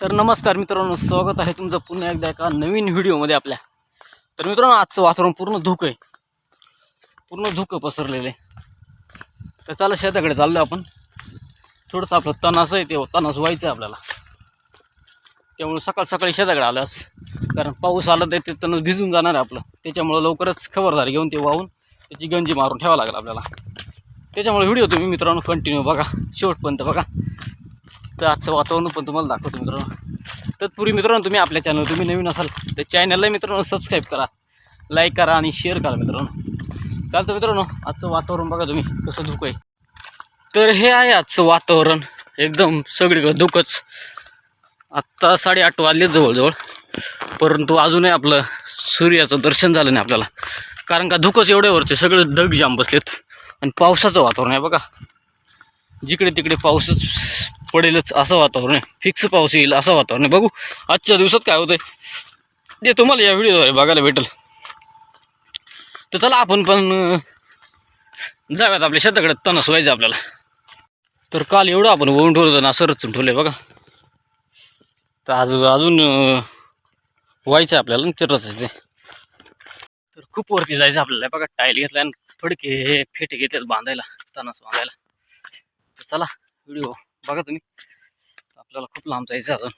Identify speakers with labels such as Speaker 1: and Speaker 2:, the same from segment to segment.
Speaker 1: तर नमस्कार मित्रांनो स्वागत आहे तुमचं पुन्हा एकदा एका नवीन व्हिडिओमध्ये आपल्या. तर मित्रांनो आजचं वातावरण पूर्ण धुकं आहे. पूर्ण धुकं पसरलेलं आहे. तर चला शेताकडे चाललो आपण. थोडंसं आपलं तणास आहे ते तणास व्हायचं आहे आपल्याला. त्यामुळे सकाळ सकाळी शेताकडे आल्यास कारण पाऊस आला तर ते तणस भिजून जाणार आहे आपलं. त्याच्यामुळं लवकरच खबरदारी घेऊन ते वाहून त्याची गंजी मारून ठेवावं लागेल आपल्याला. त्याच्यामुळे व्हिडिओ तुम्ही मित्रांनो कंटिन्यू बघा. शेवटपर्यंत बघा. तर आजचं वातावरण पण तुम्हाला दाखवतो मित्रांनो. तत्पूर्वी मित्रांनो तुम्ही आपल्या चॅनल तुम्ही नवीन असाल तर चॅनलला मित्रांनो सबस्क्राईब करा लाईक करा आणि शेअर करा मित्रांनो. चालतं मित्रांनो आजचं वातावरण बघा तुम्ही कसं धुकं आहे. तर हे आहे आजचं वातावरण एकदम सगळीकडं धुकंच. आत्ता साडेआठ वाजले जवळजवळ परंतु अजूनही आपलं सूर्याचं दर्शन झालं नाही आपल्याला. कारण का धुकंच एवढ्यावरचे सगळे ढग जाम बसलेत. आणि पावसाचं वातावरण आहे बघा. जिकडे तिकडे पाऊसच पडेलच असं वातावरण आहे. फिक्स पाऊस येईल असं वातावरण आहे. बघू आजच्या दिवसात काय होतंय? ते तुम्हाला या व्हिडिओद्वारे बघायला भेटेल. तर चला आपण पण जाव्यात आपल्या शेताकडे. तणस व्हायचं आपल्याला. तर काल एवढं आपण वळून ठेवलं ना असं रचून ठेवलं बघा. तर आज अजून व्हायचं आहे आपल्याला ते रचायचं तर खूप वरती जायचं आपल्याला. बघा टाईल घेतला आणि फडके हे फेटे घेतलेत बांधायला तणस बांधायला. तर चला व्हिडिओ बघा तुम्ही. आपल्याला खूप लांब जायचं अजून.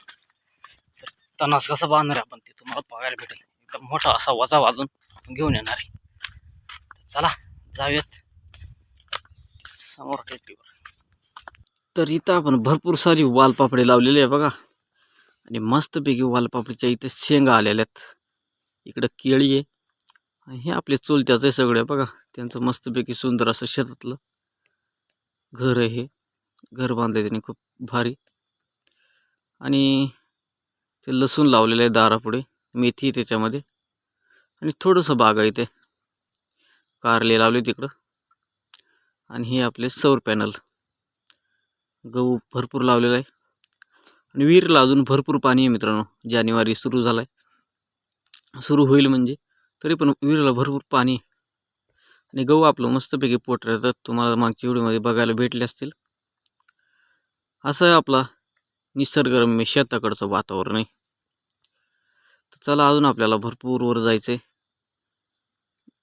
Speaker 1: तर तणास कसं बांधणार आहे आपण ते तुम्हाला बघायला भेटेल. एकदम मोठा असा वजा वाजून घेऊन येणार आहे. चला जाऊयात. समोर टेकडीवर तर इथं आपण भरपूर सारी वालपापडी लावलेली आहे बघा. आणि मस्तपैकी वालपापडीच्या इथे शेंगा आलेल्या आहेत. इकडं केळी आहे. आणि हे आपले चुलत्याचं आहे सगळे बघा. त्यांचं मस्तपैकी सुंदर असं शेतातलं घर आहे घर बांधलं त्यांनी खूप भारी. आणि ते लसूण लावलेलं आहे दारापुढे मेथी आहे त्याच्यामध्ये. आणि थोडंसं बाग आहे ते कारले लावले तिकडं. आणि हे आपले सौर पॅनल. गहू भरपूर लावलेला आहे. आणि विहिरीला अजून भरपूर पाणी आहे मित्रांनो जानेवारी सुरू झाला आहे सुरू होईल म्हणजे तरी पण विहिरीला भरपूर पाणी आणि गहू आपलं मस्तपैकी पोट राहतात तुम्हाला मागच्या व्हिडिओमध्ये बघायला भेटले असतील. असं आहे आपला निसर्गरम्य शेताकडचं वातावरण आहे. तर चला अजून आपल्याला भरपूर वर जायचं आहे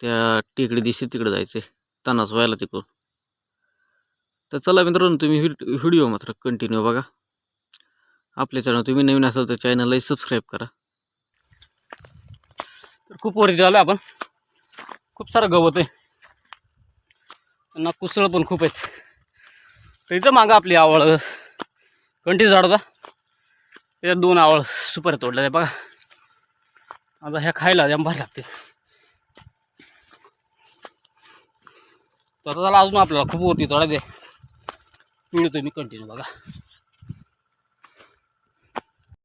Speaker 1: त्या टेकडी दिसते तिकडे जायचं आहे तणास व्हायला तिकडून. तर चला मित्रांनो तुम्ही व्हिडिओ मात्र कंटिन्यू बघा. आपल्या चॅनल तुम्ही नवीन असाल तर चॅनललाही सबस्क्राईब करा. तर खूप वरती आलो आपण. खूप सारं गवत आहे. ना कुसळ पण खूप आहेत. तर इथं मागं आपली आवळ. कंटिन्यू झाड होता. त्याच्यात दोन आवळ सुपर तोडल्या बघा. आता ह्या खायला जंभार भारी लागते तर त्याला अजून आपल्याला खूप वरती चढायचं आहे. व्हिडिओ मी कंटिन्यू बघा.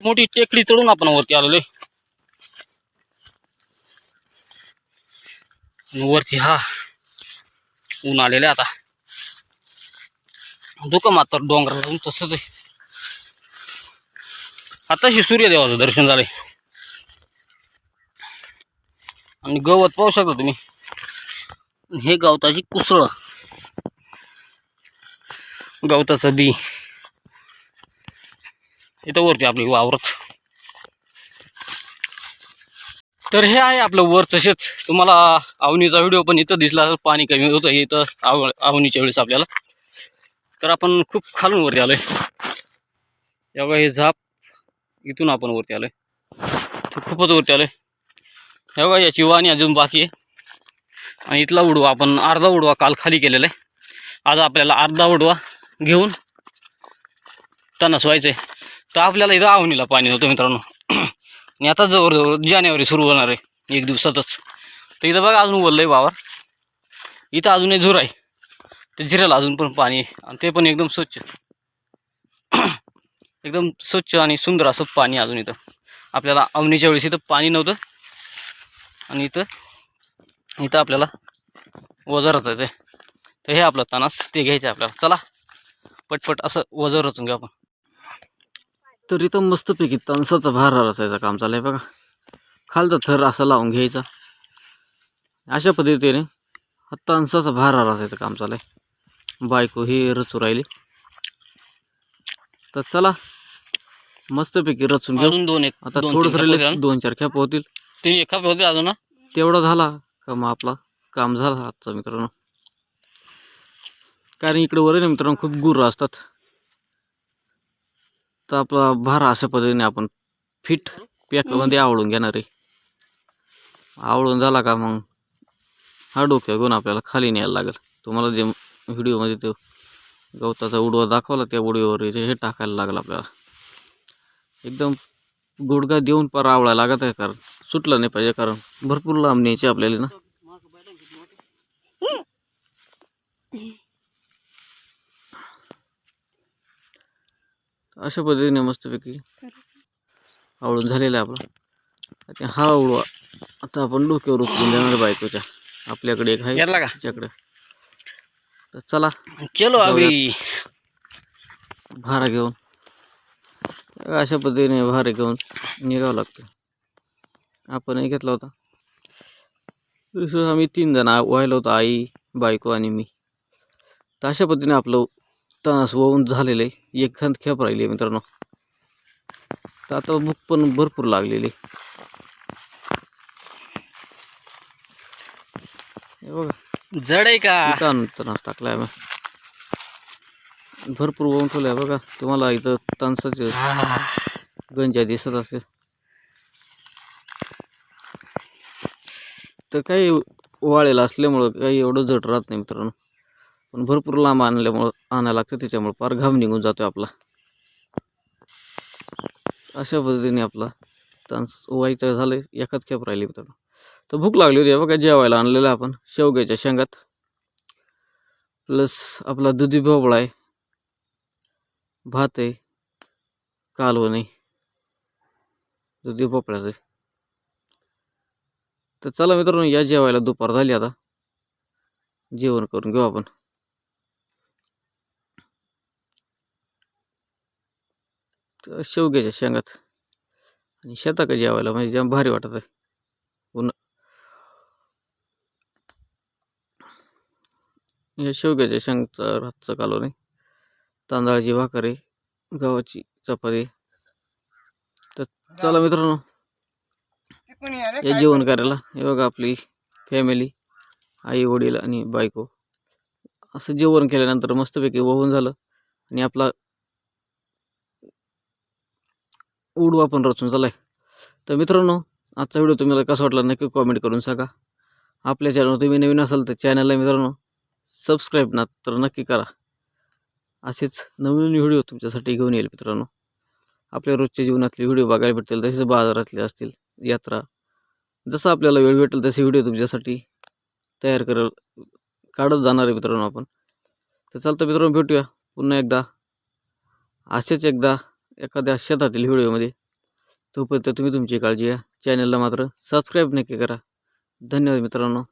Speaker 1: मोठी टेकडी चढून आपण वरती आलेलो वरती हा ऊन आलेलं आता. दुका मात्र डोंगराला तसंच आहे. आताशी सूर्यदेवाचं दर्शन झालंय. आणि गवत पाहू शकता तुम्ही. हे गवताची कुसळ. गवताचं बी. इथं वरती आपली वावरत. तर हे आहे आपलं वरचं शेत. तुम्हाला आवनीचा व्हिडिओ पण इथं दिसला पाणी कमी होतं हे इथं आव आवनीच्या वेळेस आपल्याला. तर आपण खूप खालून वरती आलोय. एवढं हे झाप इथून आपण वरती आलोय. तर खूपच वरती आलोय. हे बघा याची वाणी अजून बाकी आहे. आणि इथला उडवा आपण अर्धा उडवा काल खाली केलेला आहे. आज आपल्याला अर्धा उडवा घेऊन त्यांना व्हायचं आहे तर आपल्याला इथं आवणीला पाणी नव्हतं मित्रांनो. आणि आता जवळजवळ जानेवारी सुरू होणार आहे एक दिवसातच. तर इथं बघा अजून वल्लं आहे वावर. इथं अजून एक झुर आहे. ते झिराला अजून पण पाणी आहे. आणि ते पण एकदम स्वच्छ एकदम स्वच्छ आणि सुंदर असं पाणी अजून इथं. आपल्याला अवनीच्या वेळेस इथं पाणी नव्हतं. आणि इथं इथं आपल्याला वजर रचायचं आहे तर हे आपलं तणास ते घ्यायचं आहे आपल्याला. चला पटपट असं वजर रचून घेऊ आपण. तर इथं मस्तपैकी तणसाचा भार रचायचं काम चालू आहे बघा. खालचा थर असा लावून घ्यायचा. अशा पद्धतीने हा तणसाचा भार रचायचं काम चालू आहे बायको ही रचू राहिली. तर चला
Speaker 2: मस्तपैकी रचून घेऊ.
Speaker 1: अजून दोन एक
Speaker 2: आता थोडंसं
Speaker 1: खापं
Speaker 2: दोन चार खेप होतील.
Speaker 1: तीन एक खापे होते अजून
Speaker 2: तेवढा झाला का मग आपला काम झालं आजचं मित्रांनो. कारण इकडे वर मित्रांनो खूप गुरं असतात. तर आपला भारा अशा पद्धतीने आपण फिट पॅकमध्ये आवळून घेणार आहे. आवळून झाला का मग हा डोक्या घेऊन आपल्याला खाली न्यायला लागेल. तुम्हाला जे व्हिडिओमध्ये तो गवताचा उडवा दाखवला त्या उडव्यावर हे हे टाकायला लागलं आपल्याला. एकदम गुडगा देऊन पार आवळायला लागत आहे कारण सुटलं नाही पाहिजे कारण भरपूर लांब न्यायचे आपल्याला ना. अशा पद्धतीने मस्तपैकी आवळून झालेला आहे आपला. हा आवळवा आता आपण डोक्यावर उचलून देणार बायकोच्या. आपल्याकडे एक आहे तिच्याकडे. तर चला
Speaker 1: चलो अभी.
Speaker 2: भारा घेऊन. अशा पद्धतीने भारे घेऊन निघावं लागतं. आपणही घेतला होता. आम्ही तीन जण व्हायला होतो आई बायको आणि मी. तर अशा पद्धतीने आपलं तणास वाहून झालेलं आहे. एक खंत खेप राहिली आहे मित्रांनो. तर आता भूक पण भरपूर लागलेली आहे. हे बघा.
Speaker 1: जड आहे का?
Speaker 2: तणास टाकलाय भरपूर वाहून ठेवलाय बघा. तुम्हाला इथं तणसाचे गंजा दिसत असेल. तर काही वाळेला असल्यामुळं काही एवढं जड राहत नाही मित्रांनो. पण भरपूर लांब आणल्यामुळं आणायला लागतं. त्याच्यामुळं फार घाम निघून जातो आपला. अशा पद्धतीने आपला तांस व्हायचं झालं एकाच खेप राहिली मित्रांनो. तर भूक लागली होती बघा जेवायला आणलेलं आहे आपण शेवग्याच्या शेंगात. प्लस आपला दुधी भोपळा आहे. भात आहे. कालवण आहे. दुधी भोपळ्याचं आहे. तर चला मित्रांनो या जेवायला दुपार झाली आता. जेवण करून घेऊ आपण. तर शेवग्याच्या शेंगात. आणि शेताकडे जेवायला म्हणजे जाम भारी वाटत आहे. या शेवग्याच्या शेंगचा रातचं कालवण आहे तांदळाची भाकर गव्हाची चपाती. तर चला मित्रांनो या जेवण करायला. हे बघा आपली फॅमिली आई वडील आणि बायको. असं जेवण केल्यानंतर मस्तपैकी वाहून झालं आणि आपला उडवा पण रचून झालाय. तर मित्रांनो आजचा व्हिडिओ तुम्हाला कसा वाटला नक्की कॉमेंट करून सांगा. आपल्या चॅनल तुम्ही नवीन असाल तर चॅनलला मित्रांनो सबस्क्राईब ना तर नक्की करा. असेच नवीन व्हिडिओ तुमच्यासाठी घेऊन येईल मित्रांनो. आपल्या रोजच्या जीवनातले व्हिडिओ बघायला भेटतील तसेच बाजारातले असतील यात्रा. जसं आपल्याला वेळ भेटेल तसे व्हिडिओ तुमच्यासाठी तयार करल काढत जाणार आहे मित्रांनो आपण. तर चालतं मित्रांनो भेटूया पुन्हा एकदा. असेच एकदा एखाद्या शेतातील व्हिडिओमध्ये तोपर्यंत तुम्ही तुमची काळजी घ्या. चॅनलला मात्र सबस्क्राईब नक्की करा. धन्यवाद मित्रांनो.